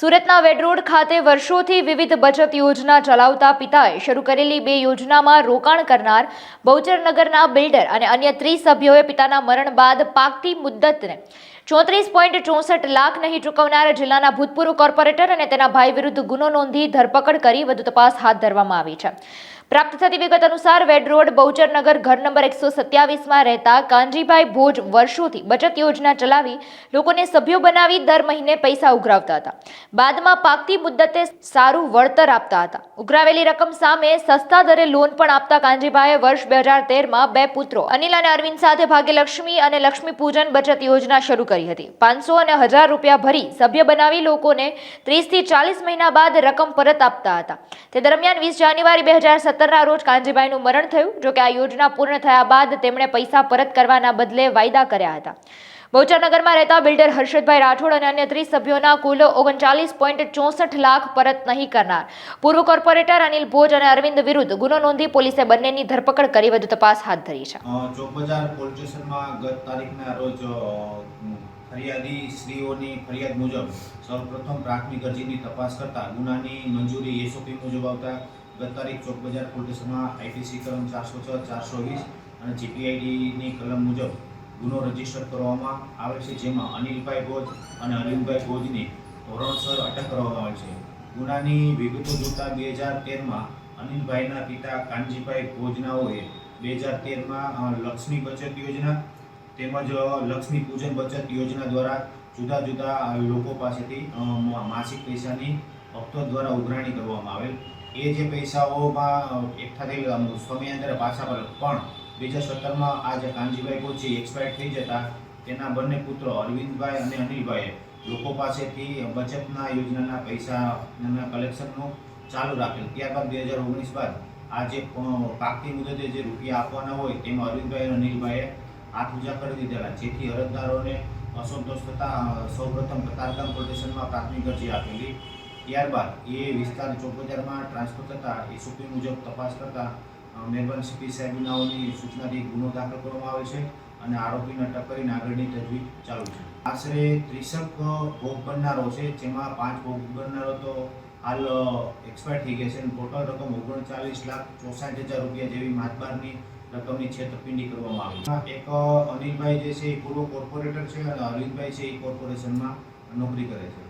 સુરતના વેડરોડ ખાતે વર્ષોથી વિવિધ બચત યોજના ચલાવતા પિતાએ શરૂ કરેલી બે યોજનામાં રોકાણ કરનાર બહુચરનગરના બિલ્ડર અને અન્ય ત્રીસ સભ્યોએ પિતાના મરણ બાદ પાકતી મુદ્દતને ચોત્રીસ પોઈન્ટ ચોસઠ લાખ નહીં ચૂકવનાર જિલ્લાના ભૂતપૂર્વ કોર્પોરેટર અને તેના ભાઈ વિરુદ્ધ ગુનો નોંધી ધરપકડ કરી વધુ તપાસ હાથ ધરવામાં આવી છે. પ્રાપ્ત થતી વિગત અનુસાર વેડ રોડ બહુચરનગર ઘર નંબર એકસો સત્યાવીસમાં રહેતા કાનજીભાઈ ભોજ વર્ષોથી બચત યોજના ચલાવી લોકોને સભ્યો બનાવી દર મહિને પૈસા ઉઘરાવતા હતા. બાદમાં પાકતી મુદ્દતે સારું વળતર આપતા હતા. ઉઘરાવેલી રકમ સામે સસ્તા દરે લોન પણ આપતા કાનજીભાઈએ વર્ષ બે હજાર તેરમાં બે પુત્રો અનિલ અને અરવિંદ સાથે ભાગ્યલક્ષ્મી અને લક્ષ્મી પૂજન બચત યોજના શરૂ કરી હતી. પાંચસો અને હજાર રૂપિયા ભરી સભ્ય બનાવી લોકોને ત્રીસથી ચાલીસ મહિના બાદ રકમ પરત આપતા હતા. તે દરમિયાન વીસ જાન્યુઆરી બે હજાર સત્તરના રોજ કાનજીભાઈનું મરણ થયું જોકે આ યોજના પૂર્ણ થયા બાદ તેમણે પૈસા પરત કરવાના બદલે વાયદા કર્યા હતા. બહુચરનગરમાં રહેતા બિલ્ડર હર્ષદભાઈ રાઠોડ અને અન્ય ત્રીસ સભ્યોના કુલ ઓગણચાલીસ પોઈન્ટ ચોસઠ લાખ પરત નહીં કરનાર. પૂર્વ કોર્પોરેટર અનિલ ભોજ અને અરવિંદ વિરુદ્ધ ગુનો નોંધી પોલીસે બંનેની ધરપકડ કરી વધુ તપાસ હાથ ધરી છે. ચોકબજાર પોલીસ સ્ટેશનમાં ગત તારીખના રોજ ફરિયાદી શ્રીઓની ફરિયાદ મુજબ સૌપ્રથમ પ્રાથમિક અરજીની તપાસ કરતા ગુનાની મંજૂરી એસઓપી મુજબ આવતા ગત તારીખ ચોક બજાર પોલીસ સ્ટેશનમાં આઈપીસી કલમ ચારસો છ, ચારસો વીસ અને જીપીઆઈડીની કલમ મુજબ ગુનો રજિસ્ટર કરવામાં આવે છે, જેમાં અનિલભાઈ ભોજ અને અરવિંદભાઈ ભોજની ધોરણસર અટક કરવામાં આવે છે. ગુનાની વિગતો જોતા બે હજાર તેરમાં અનિલભાઈના પિતા કાનજીભાઈ ભોજનાઓએ બે હજાર તેરમાં લક્ષ્મી બચત યોજના તેમજ લક્ષ્મી પૂજન બચત યોજના દ્વારા જુદા જુદા લોકો પાસેથી માસિક પૈસાની હપ્તો દ્વારા ઉઘરાણી કરવામાં આવેલ. એ જે પૈસાઓમાં એકઠા થઈ સ્વામી અંદર પાછા પડે પણ બે હજાર સત્તરમાં આ જે કાનજીભાઈ કોચી એક્સપાયર થઈ જતા, તેના બંને પુત્રો અરવિંદભાઈ અને અનિલભાઈએ લોકો પાસેથી બચતના યોજનાના પૈસાના કલેક્શનનું ચાલુ રાખેલ. ત્યારબાદ બે હજાર ઓગણીસ બાદ આ જે પાકતી મુદતે જે રૂપિયા આપવાના હોય, તેમાં અરવિંદભાઈ અને અનિલભાઈએ હાથ ઉજા કરી દીધેલા. જેથી અરજદારોને અસંતોષ થતાં સૌપ્રથમ કતારગામ પોલીસ સ્ટેશનમાં પ્રાથમિક અરજી આપેલી. ત્યારબાદ એ વિસ્તાર ચોક બજારમાં ટ્રાન્સફર થતાં એસઓપી મુજબ તપાસ કરતાં મહેરબાન સીપી સાહેબનાઓની સૂચનાથી ગુનો દાખલ કરવામાં આવે છે અને આરોપીને અટક કરીને આગળની તજવીજ ચાલુ છે. આશરે ત્રીસક ભોગ બનનારો છે, જેમાં પાંચ ભોગ બનનારો તો હાલ એક્સપાયર થઈ ગયા છે અને ટોટલ રકમ ઓગણચાલીસ લાખ ચોસાઠ હજાર રૂપિયા જેવી માતબારની રકમની છેતરપિંડી કરવામાં આવી એક અનિલભાઈ જે છે એ પૂર્વ કોર્પોરેટર છે અને અરવિંદભાઈ છે એ કોર્પોરેશનમાં નોકરી કરે છે.